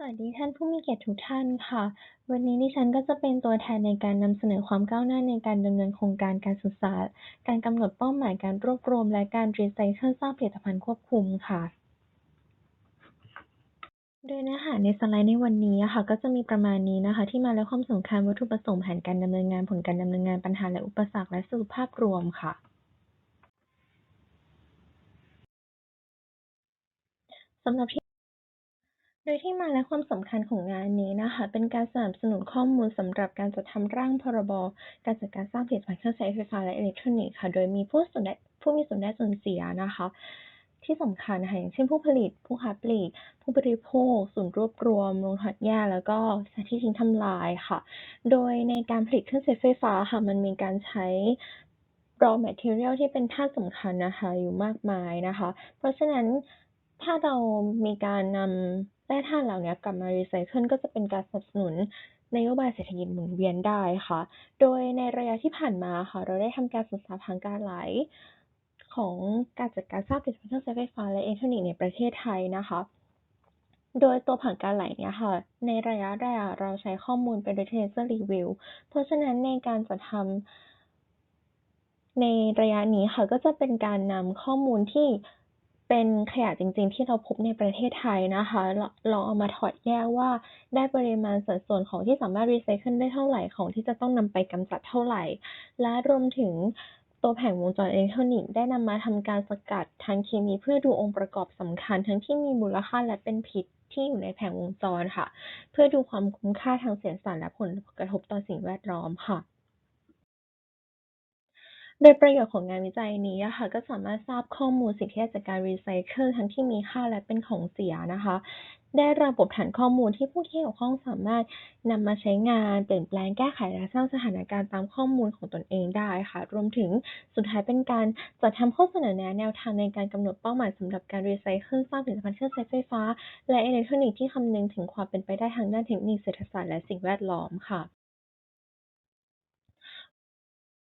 สวัสดีท่านผู้มีเกียรติทุกท่านค่ะ วันนี้ดิฉันก็จะเป็นตัวแทนในการนำเสนอความก้าวหน้าในการดำเนินโครงการการศึกษา การกำหนดเป้าหมายการรวบรวม และการรีไซเคิลสร้างผลิตภัณฑ์ควบคุมค่ะ โดยเนื้อหาในสไลด์ในวันนี้ค่ะ ก็จะมีประมาณนี้นะคะ ที่มาและความสำคัญวัตถุประสงค์แผนการดำเนินงานผลการดำเนินงานปัญหาและอุปสรรคและสรุปภาพรวมค่ะสำหรับที่ ดยที่มาและความสำคัญของงานนี้นะคะ เป็นการสนับสนุนข้อมูลสำหรับการจัดทำร่างพรบ การจัดการสร้างผลิตภัณฑ์เครื่องใช้ไฟฟ้าและอิเล็กทรอนิกส์ค่ะ โดยมีผู้ส่วนได้ผู้มีส่วนได้ส่วนเสียนะคะ ที่สำคัญนะคะอย่างเช่นผู้ผลิต ผู้ค้าปลีก ผู้บริโภค ศูนย์รวบรวมโรงถอดหญ้าแล้วก็สถานที่ทิ้งทำลายค่ะ โดยในการผลิตเครื่องใช้ไฟฟ้าค่ะมันมีการใช้ raw material ที่เป็นธาตุสำคัญนะคะอยู่มากมายนะคะ เพราะฉะนั้นถ้าเรามีการนำ แร่ธาตุเหล่านี้กลับมารีไซเคิลก็จะเป็นการสนับสนุนนโยบายเศรษฐกิจหมุนเวียนได้ค่ะ โดยในระยะที่ผ่านมาค่ะ เราได้ทำการศึกษาผังการไหลของการจัดการสร้างผลิตภัณฑ์เครื่องใช้ไฟฟ้าและอิเล็กทรอนิกส์ในประเทศไทยนะคะ โดยตัวผังการไหลเนี่ยค่ะ ในระยะแรกเราใช้ข้อมูลเป็น literature review เพราะฉะนั้นในการจัดทำในระยะนี้ค่ะ ก็จะเป็นการนำข้อมูลที่ เป็นขยะจริง ๆ ที่เราพบในประเทศไทยนะคะเราเราเอามาถอดแยกว่าได้ปริมาณสัดส่วนของที่สามารถรีไซเคิลได้เท่าไหร่ของที่จะต้องนำไปกำจัดเท่าไหร่ และรวมถึงตัวแผงวงจรอิเล็กทรอนิกส์ได้นำมาทำการสกัดทางเคมีเพื่อดูองค์ประกอบสำคัญ ทั้งที่มีมูลค่าและเป็นพิษที่อยู่ในแผงวงจรค่ะ เพื่อดูความคุ้มค่าทางเสียสารและผลกระทบต่อสิ่งแวดล้อมค่ะ โดยประโยชน์ของงานวิจัยนี้อะค่ะก็สามารถทราบข้อมูลสิทธิจากการรีไซเคิลทั้งที่มีค่าและเป็นของเสียนะคะ ได้ระบบฐานข้อมูลที่ผู้ที่เกี่ยวข้องสามารถนำมาใช้งาน เปลี่ยนแปลงแก้ไขและสร้างสถานการณ์ตามข้อมูลของตนเองได้ค่ะ รวมถึงสุดท้ายเป็นการจัดทำข้อเสนอแนะแนวทางในการกำหนดเป้าหมายสำหรับการรีไซเคิลสร้างผลิตภัณฑ์เครื่องใช้ไฟฟ้า และอิเล็กทรอนิกส์ที่คำนึงถึงความเป็นไปได้ทางด้านเทคนิคเศรษฐศาสตร์และสิ่งแวดล้อมค่ะ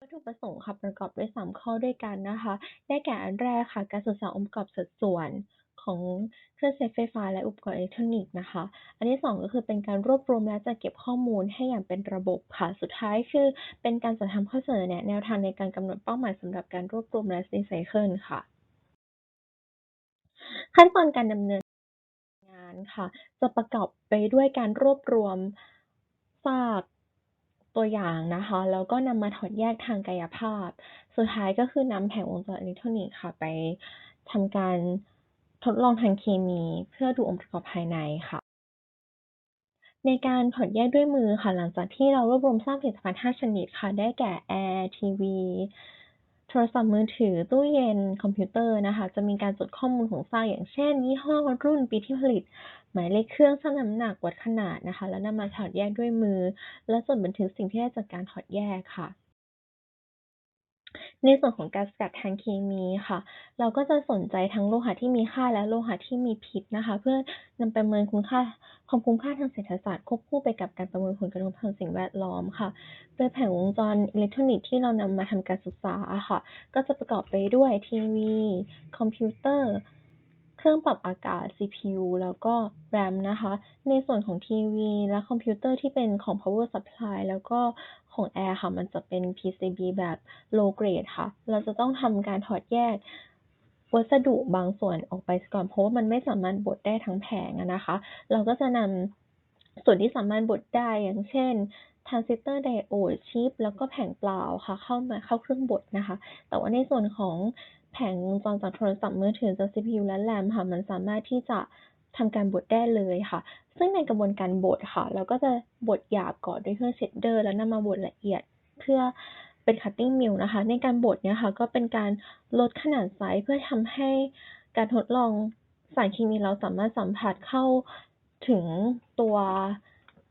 วัต ถุประสงค์ค่ะประกอบด้วย 3 ข้อด้วยกันนะคะ ได้แก่อันแรกค่ะ การศึกษาองค์ประกอบสัดส่วนของเครื่องใช้ไฟฟ้าและอุปกรณ์อิเล็กทรอนิกส์นะคะ อันที่ 2 ก็คือเป็นการรวบรวมและจัดเก็บข้อมูลให้อย่างเป็นระบบค่ะ สุดท้ายคือเป็นการจัดทำข้อเสนอแนะแนวทางในการกำหนดเป้าหมายสำหรับการรวบรวมและรีไซเคิลค่ะ ขั้นตอนการดำเนินงานค่ะ จะประกอบไปด้วยการรวบรวมซาก ตัวอย่างนะคะ แล้วก็นำมาถอดแยกทางกายภาพ สุดท้ายก็คือนำแผงวงจรอิเล็กทรอนิกส์ค่ะ ไปทำการทดลองทางเคมี เพื่อดูองค์ประกอบภายในค่ะ ในการถอดแยกด้วยมือค่ะ หลังจากที่เรารวบรวมสร้างผลิตภัณฑ์5ชนิดค่ะ ได้แก่แอร์ทีวีโทรศัพท์มือถือตู้เย็นคอมพิวเตอร์นะคะ จะมีการจดข้อมูลของซากอย่างเช่นยี่ห้อรุ่นปีที่ผลิตหมายเลขเครื่องชั่งน้ำหนักวัดขนาดนะคะ แล้วนำมาถอดแยกด้วยมือ และจดบันทึกสิ่งที่ได้จากการถอดแยกค่ะ ในส่วนของการสกัดทางเคมีค่ะ เราก็จะสนใจทั้งโลหะที่มีค่าและโลหะที่มีพิษนะคะ เพื่อนำไปประเมินคุณค่าความคุ้มค่าทางเศรษฐศาสตร์ควบคู่ไปกับการประเมินผลกระทบทางสิ่งแวดล้อมค่ะ โดยแผงวงจรอิเล็กทรอนิกส์ที่เรานำมาทำการศึกษาค่ะ ก็จะประกอบไปด้วยทีวี คอมพิวเตอร์ รื่องปรับอากาศ CPU แล้วก็ RAM นะคะ ในส่วนของทีวีและคอมพิวเตอร์ที่เป็นของ power supply แล้วก็ของแอร์ค่ะ มันจะเป็น PCB แบบ low grade ค่ะ เราจะต้องทำการถอดแยกวัสดุบางส่วนออกไปก่อน เพราะว่ามันไม่สามารถบดได้ทั้งแผงนะคะ เราก็จะนำส่วนที่สามารถบดได้อย่างเช่นทรานซิสเตอร์ไดโอดชิปแล้วก็แผงเปล่าค่ะ เข้ามาเข้าเครื่องบดนะคะ แต่ว่าในส่วนของ แผงวงจรจากโทรศัพท์มือถือจาก CPU และ RAM ค่ะ มันสามารถที่จะทำการบดได้เลยค่ะ ซึ่งในกระบวนการบดค่ะ เราก็จะบดหยาบก่อนด้วยเครื่องเชดเดอร์ แล้วนำมาบดละเอียดเพื่อเป็น cutting mill นะคะ ในการบดเนี่ยค่ะ ก็เป็นการลดขนาดไซซ์เพื่อทำให้การทดลองสารเคมีเราสามารถสัมผัสเข้าถึงตัว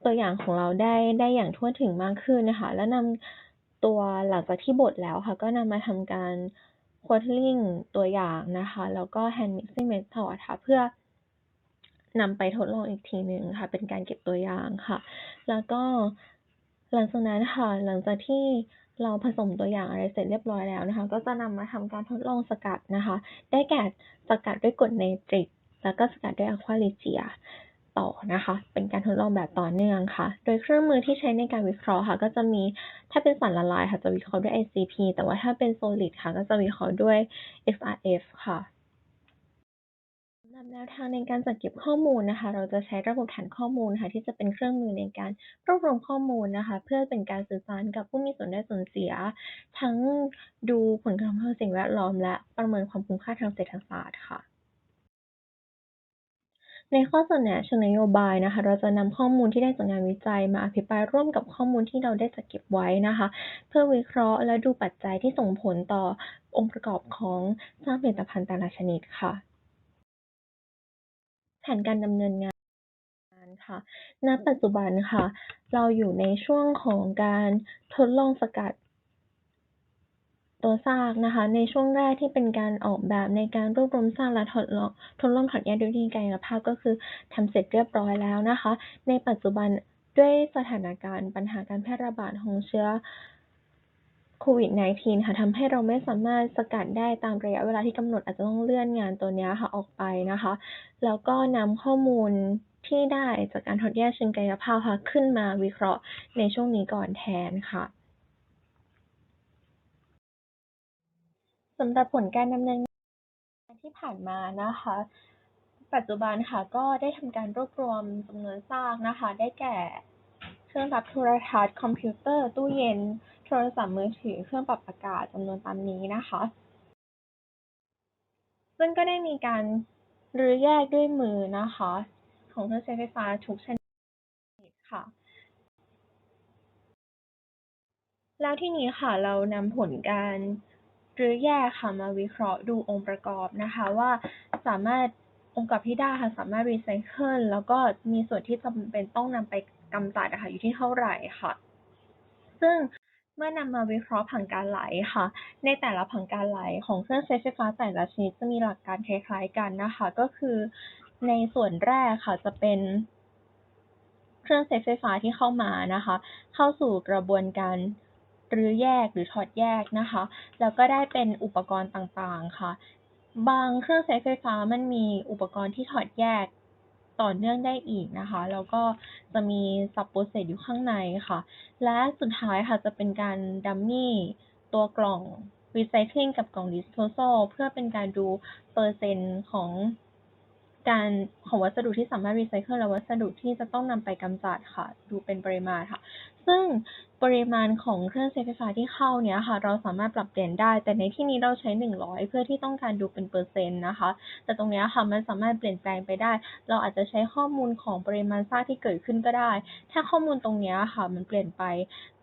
ตัวอย่างของเราได้ได้อย่างทั่วถึงมากขึ้นนะคะ และนำตัวหลังจากที่บดแล้วค่ะ ก็นำมาทำการ qualtering ตัวอย่างนะคะ แล้วก็ hand mixing method ค่ะ เพื่อนำไปทดลองอีกทีหนึ่งค่ะ เป็นการเก็บตัวอย่างค่ะ แล้วก็หลังจากนั้นค่ะ หลังจากที่เราผสมตัวอย่างอะไรเสร็จเรียบร้อยแล้วนะคะ ก็จะนำมาทำการทดลองสกัดนะคะ ได้แก่สกัดด้วยกรดไนตริก แล้วก็สกัดด้วย Aqua Regia ต่อนะคะ เป็นการทดลองแบบต่อเนื่องค่ะ โดยเครื่องมือที่ใช้ในการวิเคราะห์ค่ะ ก็จะมีถ้าเป็นสารละลายค่ะจะวิเคราะห์ด้วย ICP แต่ว่าถ้าเป็น solid ค่ะ ก็จะวิเคราะห์ด้วย XRF ค่ะสำหรับแนวทางในการจัดเก็บข้อมูลนะคะ เราจะใช้ระบบฐานข้อมูลค่ะ ที่จะเป็นเครื่องมือในการรวบรวมข้อมูลนะคะ เพื่อเป็นการสื่อสารกับผู้มีส่วนได้ส่วนเสีย ทั้งดูผลกระทบทางสิ่งแวดล้อม และประเมินความคุ้มค่าทางเศรษฐศาสตร์ค่ะ ในข้อเสนอเชิงนโยบายนะคะ เราจะนำข้อมูลที่ได้จากงานวิจัย มาอภิปรายร่วมกับข้อมูลที่เราได้จัดเก็บไว้นะคะ เพื่อวิเคราะห์และดูปัจจัยที่ส่งผลต่อองค์ประกอบของสร้างผลิตภัณฑ์แต่ละชนิดค่ะ แผนการดำเนินงานค่ะณปัจจุบันค่ะ เราอยู่ในช่วงของการทดลองสกัด ตัวซากนะคะ ในช่วงแรกที่เป็นการออกแบบในการรวบรวมซากและทดลองทดลองถอดแยกด้วยวิธีกายภาพก็คือทำเสร็จเรียบร้อยแล้วนะคะ ในปัจจุบันด้วยสถานการณ์ปัญหาการแพร่ระบาดของเชื้อโควิด -19 ค่ะทำให้เราไม่สามารถสกัดได้ตามระยะเวลาที่กำหนดอาจจะต้องเลื่อนงานตัวนี้ค่ะออกไปนะคะ แล้วก็นำข้อมูลที่ได้จากการถอดแยกเชิงกายภาพค่ะขึ้นมาวิเคราะห์ในช่วงนี้ก่อนแทนค่ะ สำหรับผลการดำเนินงานที่ผ่านมานะคะ ปัจจุบันค่ะก็ได้ทำการรวบรวมจำนวนซากนะคะ ได้แก่ เครื่องรับโทรทัศน์คอมพิวเตอร์ตู้เย็น โทรศัพท์มือถือเครื่องปรับอากาศจำนวนตามนี้นะคะ ซึ่งก็ได้มีการรื้อแยกด้วยมือนะคะ ของเครื่องใช้ไฟฟ้าทุกชนิดค่ะแล้วทีนี้ค่ะเรานำผลการ หรือแยกค่ะมาวิเคราะห์ดูองค์ประกอบนะคะว่าสามารถองค์ประกอบที่ได้ค่ะสามารถรีไซเคิลแล้วก็มีส่วนที่จำเป็นต้องนำไปกำจัดอะค่ะอยู่ที่เท่าไหร่ค่ะ ซึ่งเมื่อนำมาวิเคราะห์ผังการไหลค่ะ ในแต่ละผังการไหลของเครื่องใช้ไฟฟ้าแต่ละชนิดจะมีหลักการคล้ายๆกันนะคะ ก็คือในส่วนแรกค่ะจะเป็นเครื่องใช้ไฟฟ้าที่เข้ามานะคะ เข้าสู่กระบวนการ รื้อแยกหรือถอดแยกนะคะ แล้วก็ได้เป็นอุปกรณ์ต่างๆค่ะ บางเครื่องใช้ไฟฟ้ามันมีอุปกรณ์ที่ถอดแยกต่อเนื่องได้อีกนะคะ แล้วก็จะมี sub process อยู่ข้างในค่ะ และสุดท้ายค่ะจะเป็นการดัมมี่ตัวกล่อง recycling กับกล่อง disposal เพื่อเป็นการดูเปอร์เซ็นต์ของ การของวัสดุที่สามารถรีไซเคิลและวัสดุที่จะต้องนำไปกำจัดค่ะ ดูเป็นปริมาณค่ะ ซึ่งปริมาณของเครื่องใช้ไฟฟ้าที่เข้าเนี้ยค่ะ เราสามารถปรับเปลี่ยนได้ แต่ในที่นี้เราใช้ 100 เพื่อที่ต้องการดูเป็นเปอร์เซ็นต์นะคะ แต่ตรงนี้ค่ะมันสามารถเปลี่ยนแปลงไปได้ เราอาจจะใช้ข้อมูลของปริมาณซากที่เกิดขึ้นก็ได้ ถ้าข้อมูลตรงนี้ค่ะ มันเปลี่ยนไป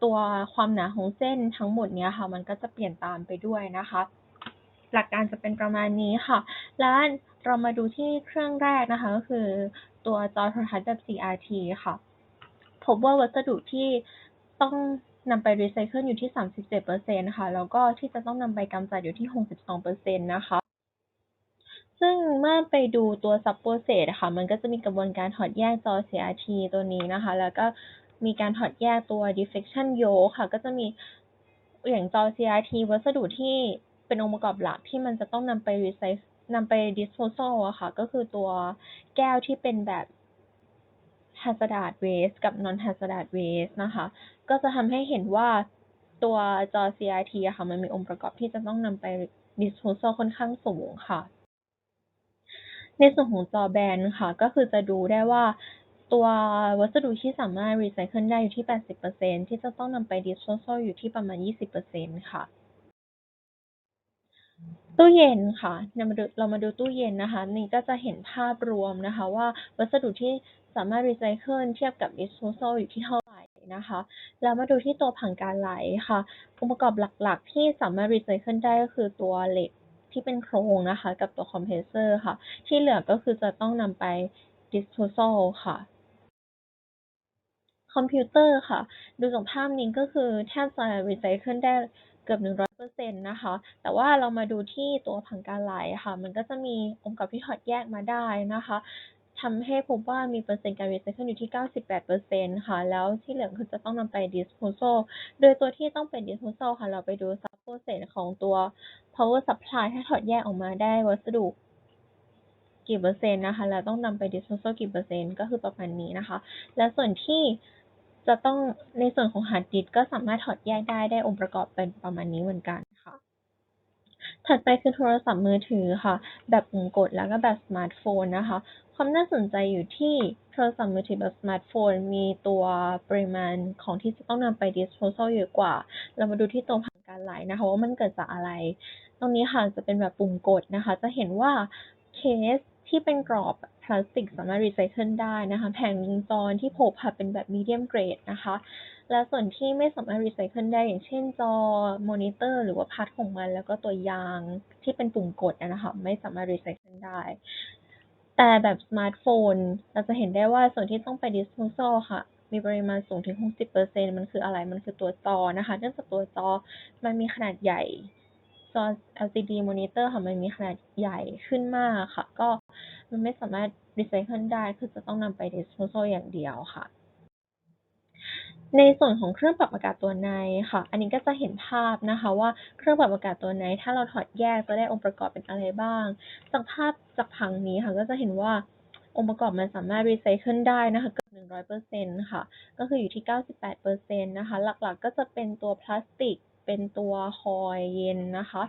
ตัวความหนาของเส้นทั้งหมดเนี้ยค่ะ มันก็จะเปลี่ยนตามไปด้วยนะคะ หลักการจะเป็นประมาณนี้ค่ะ แล้ว เรามาดูที่เครื่องแรกนะคะ ก็คือตัวจอโทรทัศน์แบบ CRT ค่ะ พบว่าวัสดุที่ต้องนำไปรีไซเคิลอยู่ที่ 37%ค่ะแล้วก็ที่จะต้องนำไปกำจัดอยู่ที่ 62%นะคะ ซึ่งเมื่อไปดูตัว sub process อะค่ะ มันก็จะมีกระบวนการถอดแยกจอ CRT ตัวนี้นะคะ แล้วก็มีการถอดแยกตัว deflection yoke ค่ะ ก็จะมีอย่างจอ CRT วัสดุที่เป็นองค์ประกอบหลักที่มันจะต้องนำไปรีไซ นำไป disposal อะค่ะ ก็คือตัวแก้วที่เป็นแบบ hazardous waste กับ non hazardous waste นะคะ ก็จะทำให้เห็นว่าตัวจอ CRT อะค่ะ มันมีองค์ประกอบที่จะต้องนำไป disposal ค่อนข้างสูงค่ะ ในส่วนของจอแบนค่ะ ก็คือจะดูได้ว่าตัววัสดุที่สามารถรีไซเคิลได้อยู่ที่ 80%ที่จะต้องนำไป disposal อยู่ที่ประมาณ 20%ค่ะ ตู้เย็นค่ะเรามาดูเรามาดูตู้เย็นนะคะ นี่ก็จะเห็นภาพรวมนะคะ ว่าวัสดุที่สามารถรีไซเคิลเทียบกับ disposal อยู่ที่เท่าไหร่นะคะ แล้วมาดูที่ตัวผังการไหลค่ะ องค์ประกอบหลักๆ ที่สามารถรีไซเคิลได้ก็คือตัวเหล็กที่เป็นโครงนะคะ กับตัวคอมเพรสเซอร์ค่ะ ที่เหลือก็คือจะต้องนำไป disposal ค่ะคอมพิวเตอร์ค่ะ ดูจากภาพนี้ก็คือแทบจะรีไซเคิลได้ เกือบ 100%นะคะ แต่ว่าเรามาดูที่ตัวผังการไหลค่ะ มันก็จะมีองค์ประกอบที่ถอดแยกมาได้นะคะทำให้พบว่ามีเปอร์เซ็นต์การรีไซเคิลอยู่ที่ 98%ค่ะ แล้วที่เหลือคือจะต้องนำไป disposal โดยตัวที่ต้องเป็น disposal ค่ะ เราไปดู sub process ของตัว power supply ถ้าถอดแยกออกมาได้วัสดุกี่เปอร์เซ็นต์นะคะ แล้วต้องนำไป disposal กี่เปอร์เซ็นต์ ก็คือประมาณนี้นะคะ และส่วนที่ จะต้องในส่วนของ hard disk ก็สามารถถอดแยกได้ได้องค์ประกอบเป็นประมาณนี้เหมือนกันค่ะ ถัดไปคือโทรศัพท์มือถือค่ะ แบบปุ่มกดแล้วก็แบบสมาร์ทโฟนนะคะ ความน่าสนใจอยู่ที่โทรศัพท์มือถือแบบสมาร์ทโฟน มีตัวปริมาณของที่จะต้องนำไป disposal เยอะกว่า เรามาดูที่ตัวผังการไหลนะคะว่ามันเกิดจากอะไร ตรงนี้ค่ะจะเป็นแบบปุ่มกดนะคะ จะเห็นว่าเคส ที่เป็นกรอบพลาสติกสามารถรีไซเคิลได้นะคะ แผงวงจรที่โผล่ค่ะเป็นแบบมีเดียมเกรดนะคะ และส่วนที่ไม่สามารถรีไซเคิลได้อย่างเช่นจอมอนิเตอร์หรือว่าพาร์ทของมัน แล้วก็ตัวยางที่เป็นปุ่มกดนะคะ ไม่สามารถรีไซเคิลได้ แต่แบบสมาร์ทโฟน เราจะเห็นได้ว่าส่วนที่ต้องไป disposal ค่ะมีปริมาณสูงถึง 60%มันคืออะไร มันคือตัวจอนะคะ เนื่องจากตัวจอมันมีขนาดใหญ่ จอ LCD monitor ค่ะมันมีขนาดใหญ่ขึ้นมากค่ะ ก็มันไม่สามารถรีไซเคิลได้ คือจะต้องนำไป disposal อย่างเดียวค่ะ ในส่วนของเครื่องปรับอากาศตัวในค่ะ อันนี้ก็จะเห็นภาพนะคะว่าเครื่องปรับอากาศตัวใน ถ้าเราถอดแยกจะได้องค์ประกอบเป็นอะไรบ้าง จากภาพจากผังนี้ค่ะก็จะเห็นว่าองค์ประกอบมันสามารถรีไซเคิลได้นะคะเกือบ100%ค่ะ ก็คืออยู่ที่ 98%นะคะ หลักๆก็จะเป็นตัวพลาสติก เป็นตัวคอยเย็นนะคะ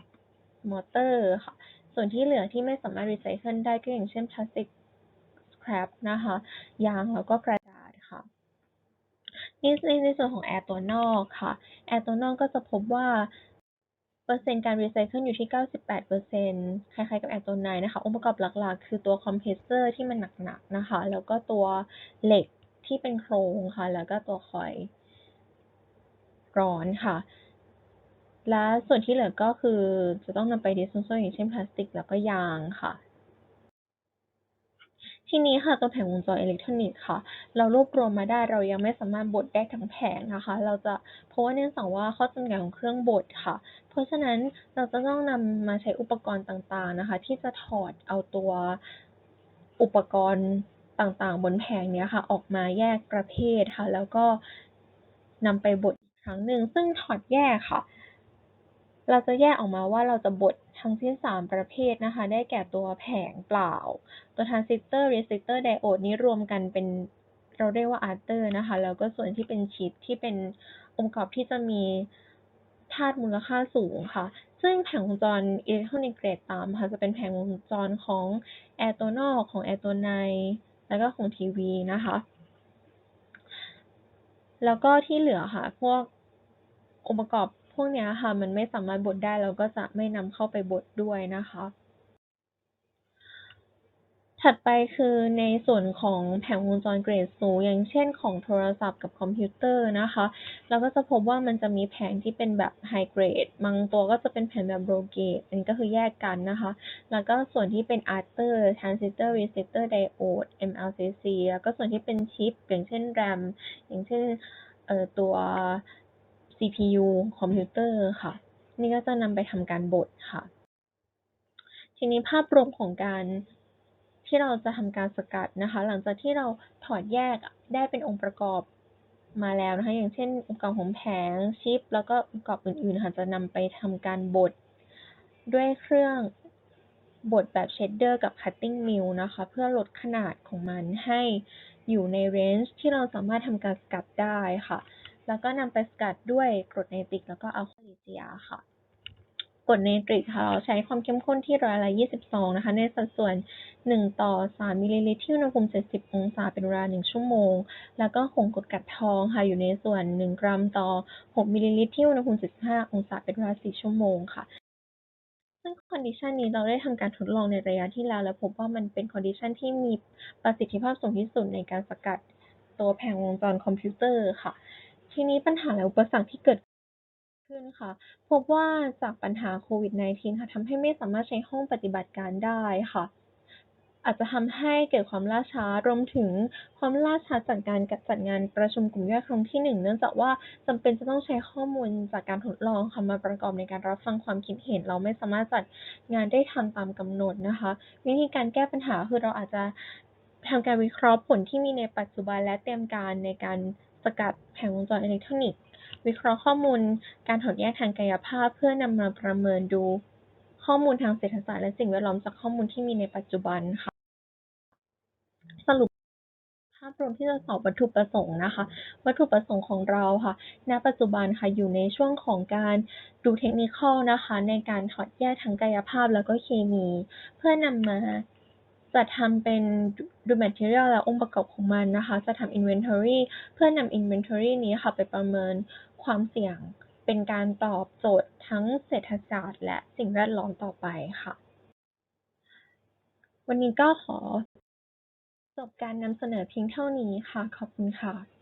มอเตอร์ค่ะ ส่วนที่เหลือที่ไม่สามารถรีไซเคิลได้ก็อย่างเช่นพลาสติก scrap นะคะ ยางแล้วก็กระดาษค่ะนี่ในในส่วนของแอร์ตัวนอกค่ะ แอร์ตัวนอกก็จะพบว่า เปอร์เซ็นต์การรีไซเคิลอยู่ที่ 98%คล้ายๆกับแอร์ตัวในนะคะ องค์ประกอบหลักๆ คือตัวคอมเพรสเซอร์ที่มันหนักๆนะคะ แล้วก็ตัวเหล็กที่เป็นโครงค่ะ แล้วก็ตัวคอยร้อนค่ะ และส่วนที่เหลือก็คือจะต้องนำไป disposal อย่างเช่นพลาสติกแล้วก็ยางค่ะ ทีนี้ค่ะตัวแผงวงจรอิเล็กทรอนิกส์ค่ะ เรารวบรวมมาได้เรายังไม่สามารถบดได้ทั้งแผงนะคะ เราจะเพราะว่าเนื่องจากว่าข้อจำกัดของเครื่องบดค่ะ เพราะฉะนั้นเราจะต้องนำมาใช้อุปกรณ์ต่างๆนะคะ ที่จะถอดเอาตัวอุปกรณ์ต่างๆ บนแผงเนี้ยค่ะ ออกมาแยกประเภทค่ะ แล้วก็นำไปบดอีกครั้งหนึ่งซึ่งถอดแยกค่ะ เราจะแยกออกมาว่าเราจะบดทั้งสิ้น 3 ประเภทนะคะ ได้แก่ตัวแผงเปล่า ตัวทรานซิสเตอร์เรซิสเตอร์ไดโอดนี้รวมกันเป็นเราเรียกว่าอาร์เตอร์นะคะ แล้วก็ส่วนที่เป็นชิปที่เป็นองค์ประกอบที่จะมีธาตุมูลค่าสูงค่ะ ซึ่งแผงวงจรอิเล็กทรอนิกส์เกรดต่ำค่ะ จะเป็นแผงวงจรของแอร์ตัวนอกของแอร์ตัวใน แล้วก็ของทีวีนะคะ แล้วก็ที่เหลือค่ะ พวกองค์ประกอบ พวกนี้ค่ะมันไม่สามารถบดได้เราก็จะไม่นำเข้าไปบดด้วยนะคะ ถัดไปคือในส่วนของแผงวงจรเกรดสูงอย่างเช่นของโทรศัพท์กับคอมพิวเตอร์นะคะ เราก็จะพบว่ามันจะมีแผงที่เป็นแบบ high grade บางตัวก็จะเป็นแผงแบบ low grade อันนี้ก็คือแยกกันนะคะ แล้วก็ส่วนที่เป็น Arter Transistor Resistor Diode MLCC แล้วก็ส่วนที่เป็นชิป อย่างเช่น RAM อย่างเช่นเอ่อตัว CPU คอมพิวเตอร์ค่ะ นี่ก็จะนำไปทำการบดค่ะ ทีนี้ภาพรวมของการที่เราจะทำการสกัดนะคะ หลังจากที่เราถอดแยกได้เป็นองค์ประกอบมาแล้วนะคะ อย่างเช่นองค์ประกอบของแผงชิป แล้วก็องค์ประกอบอื่นๆค่ะจะนำไปทำการบดด้วยเครื่องบดแบบเชดเดอร์กับ cutting mill นะคะ เพื่อลดขนาดของมันให้อยู่ในเรนจ์ที่เราสามารถทำการสกัดได้ค่ะ แล้วก็นำไปสกัดด้วยกรดไนตริกแล้วก็อัลคาลิเจียค่ะกรดไนตริกค่ะเราใช้ความเข้มข้นที่ร้อยละ 22 นะคะ ในสัดส่วน 1 ต่อ 3 มิลลิลิตรที่อุณหภูมิ 70 องศาเป็นเวลา 1 ชั่วโมง แล้วก็ผงกรดกัดทองค่ะ อยู่ในส่วน 1 กรัมต่อ 6 มิลลิลิตรที่อุณหภูมิ 75 องศาเป็นเวลา 4 ชั่วโมงค่ะ ซึ่งคอนดิชันนี้เราได้ทำการทดลองในระยะที่แล้ว และพบว่ามันเป็นคอนดิชันที่มีประสิทธิภาพสูงที่สุดในการสกัดตัวแผงวงจรคอมพิวเตอร์ค่ะ ทีนี้ปัญหาและอุปสรรคที่เกิดขึ้นค่ะ พบว่าจากปัญหาโควิด -19 ค่ะทำให้ไม่สามารถใช้ห้องปฏิบัติการได้ค่ะ อาจจะทำให้เกิดความล่าช้ารวมถึงความล่าช้าจากการจัดงานประชุมกลุ่มย่อยครั้งที่ 1 เนื่องจากว่าจำเป็นจะต้องใช้ข้อมูลจากการทดลองค่ะมาประกอบในการรับฟังความคิดเห็น เราไม่สามารถจัดงานได้ทันตามกำหนดนะคะ วิธีการแก้ปัญหาคือเราอาจจะทำการวิเคราะห์ผลที่มีในปัจจุบันและเตรียมการในการ สกัดแผงวงจรอิเล็กทรอนิกส์ วิเคราะห์ข้อมูลการถอดแยกทางกายภาพ เพื่อนำมาประเมินดูข้อมูลทางเศรษฐศาสตร์และสิ่งแวดล้อมจากข้อมูลที่มีในปัจจุบันค่ะ สรุปภาพรวมที่จะสอบวัตถุประสงค์นะคะ วัตถุประสงค์ของเราค่ะ ณ ปัจจุบันค่ะ อยู่ในช่วงของการดูเทคนิคนะคะ ในการถอดแยกทางกายภาพแล้วก็เคมี เพื่อนำมา จัดทำเป็น ดู material และองค์ประกอบของมันนะคะจะทำ inventory เพื่อนำ inventory นี้ค่ะไปประเมินความเสี่ยงเป็นการตอบโจทย์ทั้งเศรษฐศาสตร์ และสิ่งแวดล้อมต่อไปค่ะ วันนี้ก็ขอจบการนำเสนอเพียงเท่านี้ค่ะ ขอบคุณค่ะ